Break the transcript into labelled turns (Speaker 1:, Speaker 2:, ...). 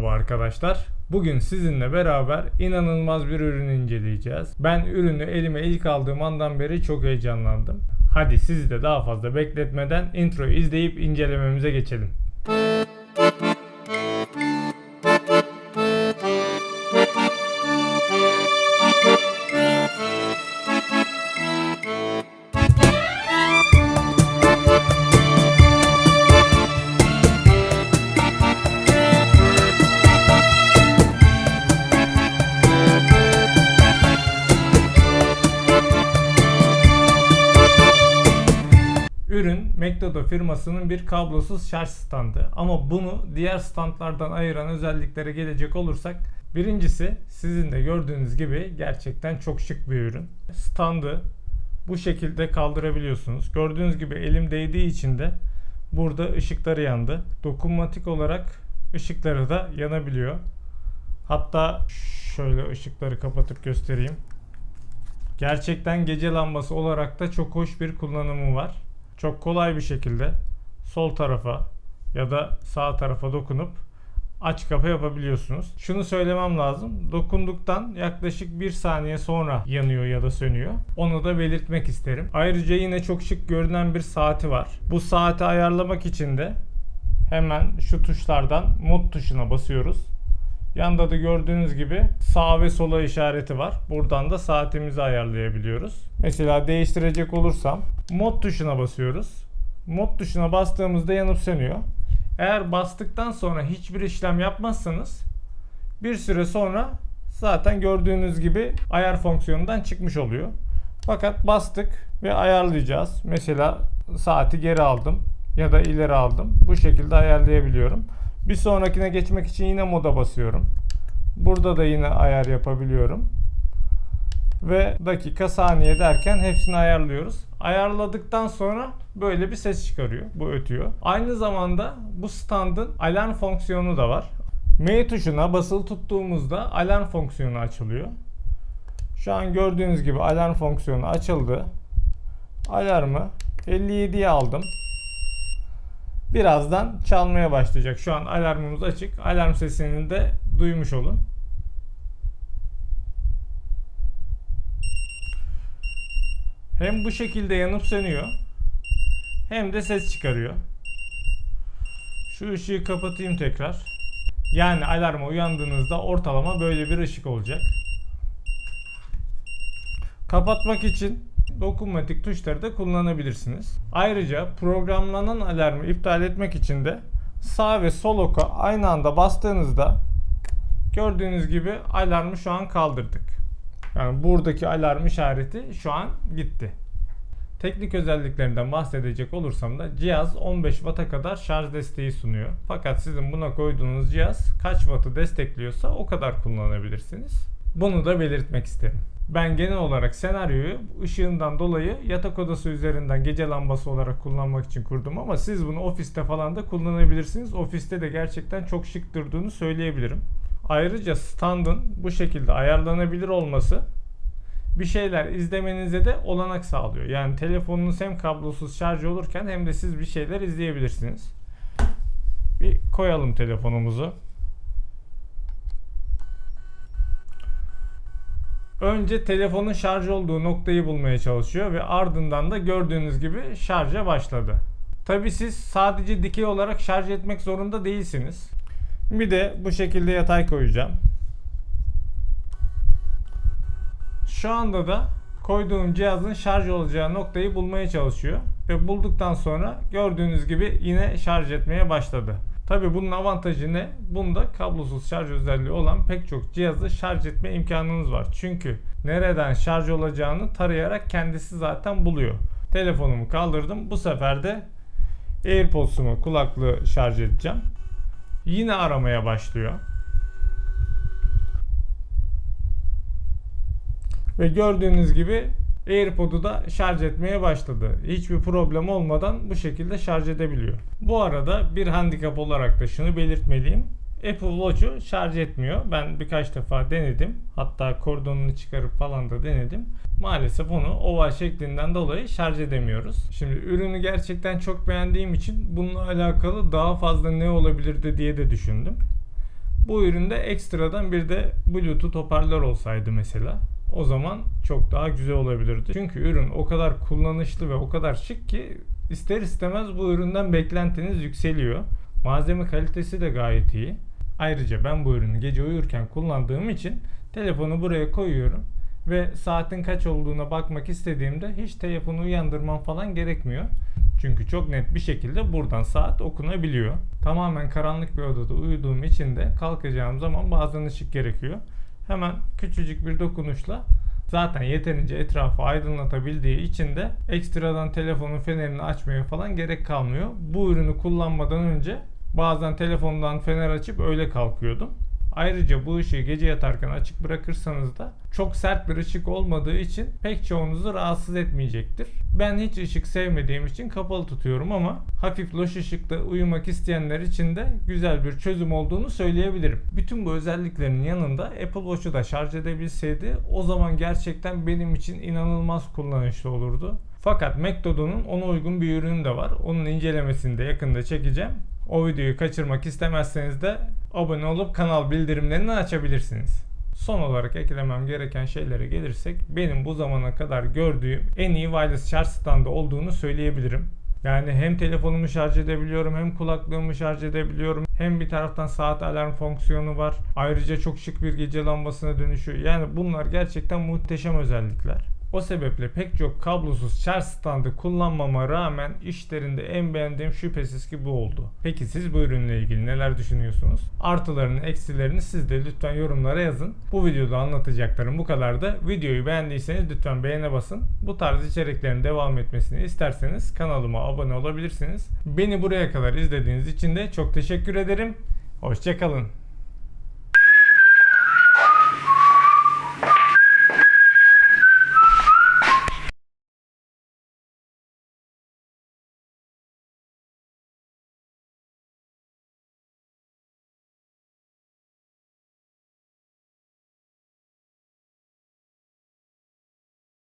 Speaker 1: Merhaba arkadaşlar. Bugün sizinle beraber inanılmaz bir ürün inceleyeceğiz. Ben ürünü elime ilk aldığım andan beri çok heyecanlandım. Hadi sizi de daha fazla bekletmeden introyu izleyip incelememize geçelim. Ürün McDodo firmasının bir kablosuz şarj standı. Ama bunu diğer standlardan ayıran özelliklere gelecek olursak birincisi sizin de gördüğünüz gibi gerçekten çok şık bir ürün. Standı bu şekilde kaldırabiliyorsunuz. Gördüğünüz gibi elim değdiği için de burada ışıkları yandı. Dokunmatik olarak ışıkları da yanabiliyor. Hatta şöyle ışıkları kapatıp göstereyim. Gerçekten gece lambası olarak da çok hoş bir kullanımı var. Çok kolay bir şekilde sol tarafa ya da sağ tarafa dokunup aç kapa yapabiliyorsunuz. Şunu söylemem lazım. Dokunduktan yaklaşık bir saniye sonra yanıyor ya da sönüyor. Onu da belirtmek isterim. Ayrıca yine çok şık görünen bir saati var. Bu saati ayarlamak için de hemen şu tuşlardan mod tuşuna basıyoruz. Yanda da gördüğünüz gibi sağ ve sola işareti var. Buradan da saatimizi ayarlayabiliyoruz. Mesela değiştirecek olursam mod tuşuna basıyoruz. Mod tuşuna bastığımızda yanıp sönüyor. Eğer bastıktan sonra hiçbir işlem yapmazsanız bir süre sonra zaten gördüğünüz gibi ayar fonksiyonundan çıkmış oluyor. Fakat bastık ve ayarlayacağız. Mesela saati geri aldım ya da ileri aldım. Bu şekilde ayarlayabiliyorum. Bir sonrakine geçmek için yine moda basıyorum. Burada da yine ayar yapabiliyorum. Ve dakika saniye derken hepsini ayarlıyoruz. Ayarladıktan sonra böyle bir ses çıkarıyor. Bu ötüyor. Aynı zamanda bu standın alarm fonksiyonu da var. M tuşuna basılı tuttuğumuzda alarm fonksiyonu açılıyor. Şu an gördüğünüz gibi alarm fonksiyonu açıldı. Alarmı 57'ye aldım. Birazdan çalmaya başlayacak. Şu an alarmımız açık. Alarm sesini de duymuş olun. Hem bu şekilde yanıp sönüyor. Hem de ses çıkarıyor. Şu ışığı kapatayım tekrar. Yani alarma uyandığınızda ortalama böyle bir ışık olacak. Kapatmak için dokunmatik tuşları da kullanabilirsiniz. Ayrıca programlanan alarmı iptal etmek için de sağ ve sol oka aynı anda bastığınızda gördüğünüz gibi alarmı şu an kaldırdık. Yani buradaki alarm işareti şu an gitti. Teknik özelliklerinden bahsedecek olursam da cihaz 15 Watt'a kadar şarj desteği sunuyor. Fakat sizin buna koyduğunuz cihaz kaç Watt'ı destekliyorsa o kadar kullanabilirsiniz. Bunu da belirtmek isterim. Ben genel olarak senaryoyu ışığından dolayı yatak odası üzerinden gece lambası olarak kullanmak için kurdum ama siz bunu ofiste falan da kullanabilirsiniz. Ofiste de gerçekten çok şık durduğunu söyleyebilirim. Ayrıca standın bu şekilde ayarlanabilir olması bir şeyler izlemenize de olanak sağlıyor. Yani telefonunuz hem kablosuz şarj olurken hem de siz bir şeyler izleyebilirsiniz. Bir koyalım telefonumuzu. Önce telefonun şarj olduğu noktayı bulmaya çalışıyor ve ardından da gördüğünüz gibi şarja başladı. Tabi siz sadece dikey olarak şarj etmek zorunda değilsiniz. Bir de bu şekilde yatay koyacağım. Şu anda da koyduğum cihazın şarj olacağı noktayı bulmaya çalışıyor. Ve bulduktan sonra gördüğünüz gibi yine şarj etmeye başladı. Tabi bunun avantajı ne? Bunda kablosuz şarj özelliği olan pek çok cihazı şarj etme imkanınız var. Çünkü nereden şarj olacağını tarayarak kendisi zaten buluyor. Telefonumu kaldırdım. Bu sefer de AirPods'umu kulaklığı şarj edeceğim. Yine aramaya başlıyor. Ve gördüğünüz gibi AirPod'u da şarj etmeye başladı. Hiçbir problem olmadan bu şekilde şarj edebiliyor. Bu arada bir handikap olarak da şunu belirtmeliyim. Apple Watch'u şarj etmiyor. Ben birkaç defa denedim. Hatta kordonunu çıkarıp falan da denedim. Maalesef onu oval şeklinden dolayı şarj edemiyoruz. Şimdi ürünü gerçekten çok beğendiğim için bununla alakalı daha fazla ne olabilirdi diye de düşündüm. Bu üründe ekstradan bir de Bluetooth hoparlör olsaydı mesela o zaman çok daha güzel olabilirdi. Çünkü ürün o kadar kullanışlı ve o kadar şık ki ister istemez bu üründen beklentiniz yükseliyor. Malzeme kalitesi de gayet iyi. Ayrıca ben bu ürünü gece uyurken kullandığım için telefonu buraya koyuyorum ve saatin kaç olduğuna bakmak istediğimde hiç telefonu uyandırmam falan gerekmiyor. Çünkü çok net bir şekilde buradan saat okunabiliyor. Tamamen karanlık bir odada uyuduğum için de kalkacağım zaman bazen ışık gerekiyor. Hemen küçücük bir dokunuşla zaten yeterince etrafı aydınlatabildiği için de ekstradan telefonun fenerini açmaya falan gerek kalmıyor. Bu ürünü kullanmadan önce bazen telefondan fener açıp öyle kalkıyordum. Ayrıca bu ışığı gece yatarken açık bırakırsanız da çok sert bir ışık olmadığı için pek çoğunuzu rahatsız etmeyecektir. Ben hiç ışık sevmediğim için kapalı tutuyorum ama hafif loş ışıkta uyumak isteyenler için de güzel bir çözüm olduğunu söyleyebilirim. Bütün bu özelliklerin yanında Apple Watch'u da şarj edebilseydi o zaman gerçekten benim için inanılmaz kullanışlı olurdu. Fakat McDonald's'un ona uygun bir ürünü de var. Onun incelemesini de yakında çekeceğim. O videoyu kaçırmak istemezseniz de abone olup kanal bildirimlerini açabilirsiniz. Son olarak eklemem gereken şeylere gelirsek benim bu zamana kadar gördüğüm en iyi wireless şarj standı olduğunu söyleyebilirim. Yani hem telefonumu şarj edebiliyorum hem kulaklığımı şarj edebiliyorum. Hem bir taraftan saat alarm fonksiyonu var. Ayrıca çok şık bir gece lambasına dönüşüyor. Yani bunlar gerçekten muhteşem özellikler. O sebeple pek çok kablosuz şarj standı kullanmama rağmen işlerinde en beğendiğim şüphesiz ki bu oldu. Peki siz bu ürünle ilgili neler düşünüyorsunuz? Artılarını, eksilerini siz de lütfen yorumlara yazın. Bu videoda anlatacaklarım bu kadardı. Videoyu beğendiyseniz lütfen beğene basın. Bu tarz içeriklerin devam etmesini isterseniz kanalıma abone olabilirsiniz. Beni buraya kadar izlediğiniz için de çok teşekkür ederim. Hoşçakalın.